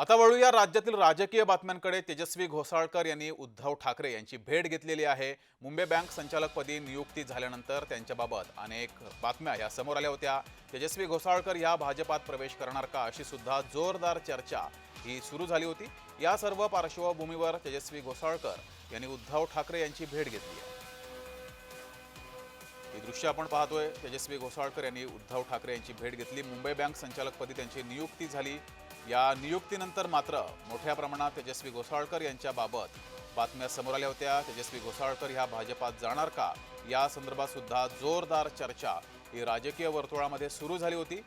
आता वळूया राज्यातील राजकीय बातम्यांकडे. तेजस्वी घोसाळकर यांनी उद्धव ठाकरे यांची भेट घेतलेली आहे. मुंबई बँक संचालकपदी नियुक्ती झाल्यानंतर त्यांच्याबाबत अनेक बातम्या या समोर आल्या होत्या. तेजस्वी घोसाळकर या भाजपात प्रवेश करणार का अशी सुद्धा जोरदार चर्चा ही सुरू झाली होती. या सर्व पार्श्वभूमीवर तेजस्वी घोसाळकर यांनी उद्धव ठाकरे यांची भेट घेतली आहे. ही दृश्य आपण पाहतोय. तेजस्वी घोसाळकर यांनी उद्धव ठाकरे यांची भेट घेतली. मुंबई बँक संचालकपदी त्यांची नियुक्ती झाली. या नियुक्तीनंतर मात्र मोठ्या प्रमाणात तेजस्वी घोसाळकर यांच्याबाबत बातम्या समोर आल्या होत्या. तेजस्वी घोसाळकर ह्या भाजपात जाणार का? या संदर्भात सुद्धा जोरदार चर्चा ही राजकीय वर्तुळामध्ये सुरू झाली होती.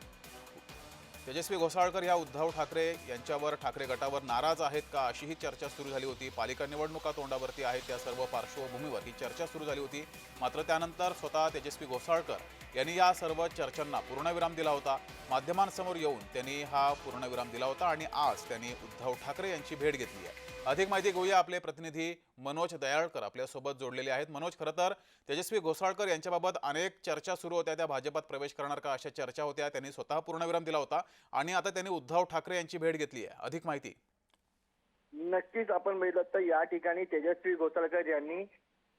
तेजस्वी घोसाळकर ह्या उद्धव ठाकरे यांच्यावर ठाकरे गटावर नाराज आहेत का अशी ही चर्चा सुरू झाली होती. पालिका निवडणुका तोंडावरती आहेत त्या सर्व पार्श्वभूमीवर ही चर्चा सुरू झाली होती. मात्र त्यानंतर स्वतः तेजस्वी घोसाळकर यांनी या सर्व चर्चांना पूर्णविराम दिला होता. माध्यमांसमोर येऊन त्यांनी हा पूर्णविराम दिला होता आणि आज त्यांनी उद्धव ठाकरे यांची भेट घेतली आहे. अधिक माहिती घेऊया आपले प्रतिनिधी मनोज दयाळकर आपल्यासोबत जोडलेले आहेत. मनोज खरं तर तेजस्वी घोसाळकर यांच्याबाबत अनेक चर्चा सुरू होत्या. त्या भाजपात प्रवेश करणार का अशा चर्चा होत्या. त्यांनी स्वतः पूर्णविराम दिला होता. आणि आता त्यांनी उद्धव ठाकरे यांची भेट घेतली आहे. अधिक माहिती. नक्कीच आपण बघितलं तर या ठिकाणी तेजस्वी घोसाळकर यांनी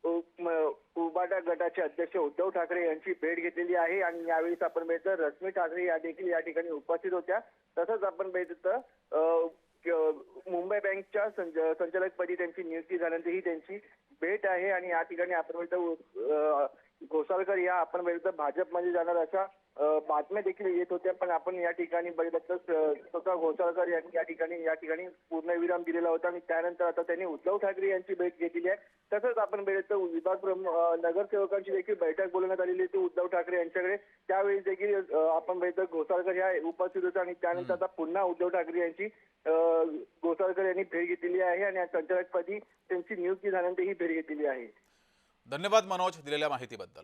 उबाटा गटाचे अध्यक्ष उद्धव ठाकरे यांची भेट घेतलेली आहे. आणि यावेळी आपण बघितलं रश्मी ठाकरे या देखील या ठिकाणी उपस्थित होत्या. तसंच आपण बघितलं तर मुंबई बँकच्या संचालकपदी त्यांची नियुक्ती झाल्यानंतर ही त्यांची भेट आहे आणि या ठिकाणी आपण घोसाळकर या आपण बघितलं भाजपमध्ये जाणार अशा बातम्या देखील येत होत्या. पण आपण या ठिकाणी बघितलं तर स्वतः घोसाळकर यांनी या ठिकाणी या ठिकाणी पूर्णविराम दिलेला होता आणि त्यानंतर आता त्यांनी उद्धव ठाकरे यांची भेट घेतलेली आहे. तर विभाग नगरसेवकांची देखील बैठक बोलवण्यात आलेली होती उद्धव ठाकरे यांच्याकडे. त्यावेळी देखील आपण बघितलं घोसाळकर ह्या उपस्थित होत्या आणि त्यानंतर आता पुन्हा उद्धव ठाकरे यांची घोसाळकर यांनी भेट घेतलेली आहे आणि या संचालकपदी त्यांची नियुक्ती झाल्यानंतर ही भेट घेतलेली आहे. धन्यवाद मनोज दिलेल्या माहितीबद्दल.